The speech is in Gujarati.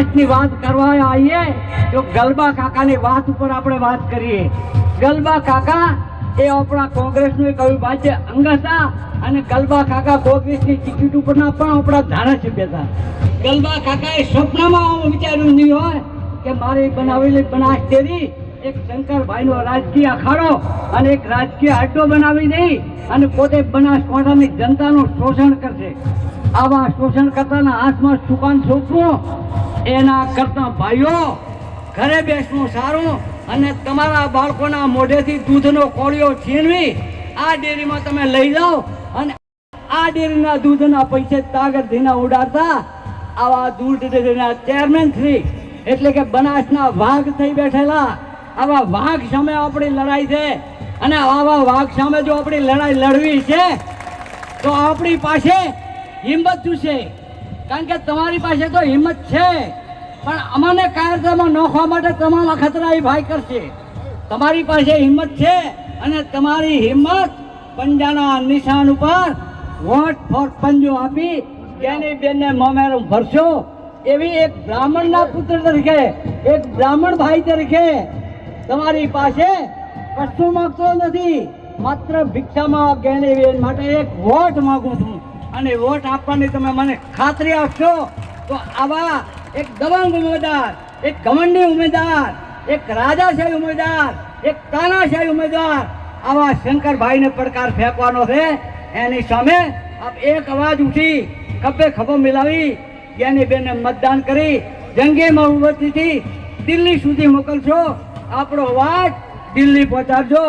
બનાસની વાત કરવા આવીએ તો ગલબા કાકાની વાત ઉપર આપણે વાત કરીએ. ગલબા કાકા એ આપણા કોંગ્રેસનું એક અવિભાજ્ય અંગ હતા અને ગલબા કાકા કોંગ્રેસની ટિકિટ ઉપરના પણ આપણા ધારાસભ્ય હતા. ગલબા કાકાએ સ્વપ્નમાં વિચાર્યું નહીં હોય કે મારે બનાવેલી બનાસ ડેરી એક શંકરભાઈનો રાજકીય અખાડો અને એક રાજકીય આડો બનાવી દઈ અને પોતે બનાસકાંઠાની જનતાનું શોષણ કરશે. આવા શોષણ કરતાના હાથમાં સુકાન સોંપવું એના કરતા ભાઈઓ, ઘરે બેસવું સારું અને તમારા બાળકોના મોઢેથી દૂધનો કોળિયો છીનવી આ ડેરીમાં તમે લઈ જાઓ અને આ ડેરીના દૂધના પૈસે તાગર ધીના ઉડાડતા આવા દૂધ ડેરીના ચેરમેન શ્રી, એટલે કે બનાસના વાઘ થઈ બેઠેલા. આવા વાઘ સામે આપણી લડાઈ છે અને આવા વાઘ સામે જો આપણી લડાઈ લડવી છે, તો આપણી પાસે હિંમત જોશે કારણ કે તમારી પાસે તો હિંમત છે, પણ અમને કાર્યક્રમમાં નોખવા માટે તમામ ખતરા એ ભાઈ કરશે. તમારી પાસે હિંમત છે અને તમારી હિંમત પંજાના નિશાન ઉપર વોટ ફોર પંજો આપી તેની બેનને મોમેરું ભરશો. એવી એક બ્રાહ્મણના પુત્ર તરીકે, એક બ્રાહ્મણ ભાઈ તરીકે તમારી પાસે કશું માગતો નથી. માત્ર ભિક્ષામાં ગેણીબેન માટે એક વોટ માગું છું. અને વોટ આપવાની તમે મને ખાતરી આપશો? તો આવા એક દબંગ ઉમેદવાર, એક ઘમંડી ઉમેદવાર, એક રાજાશાહી ઉમેદવાર, એક તાનાશાહી ઉમેદવાર આવા શંકરભાઈને પડકાર ફેંકવાનો છે. એની સામે આપ એક અવાજ ઉઠી ખભે ખભો મિલાવી જેની બેને મતદાન કરી જંગી બહુમતીથી દિલ્હી સુધી મોકલશો. આપણો અવાજ દિલ્હી પહોંચાડજો.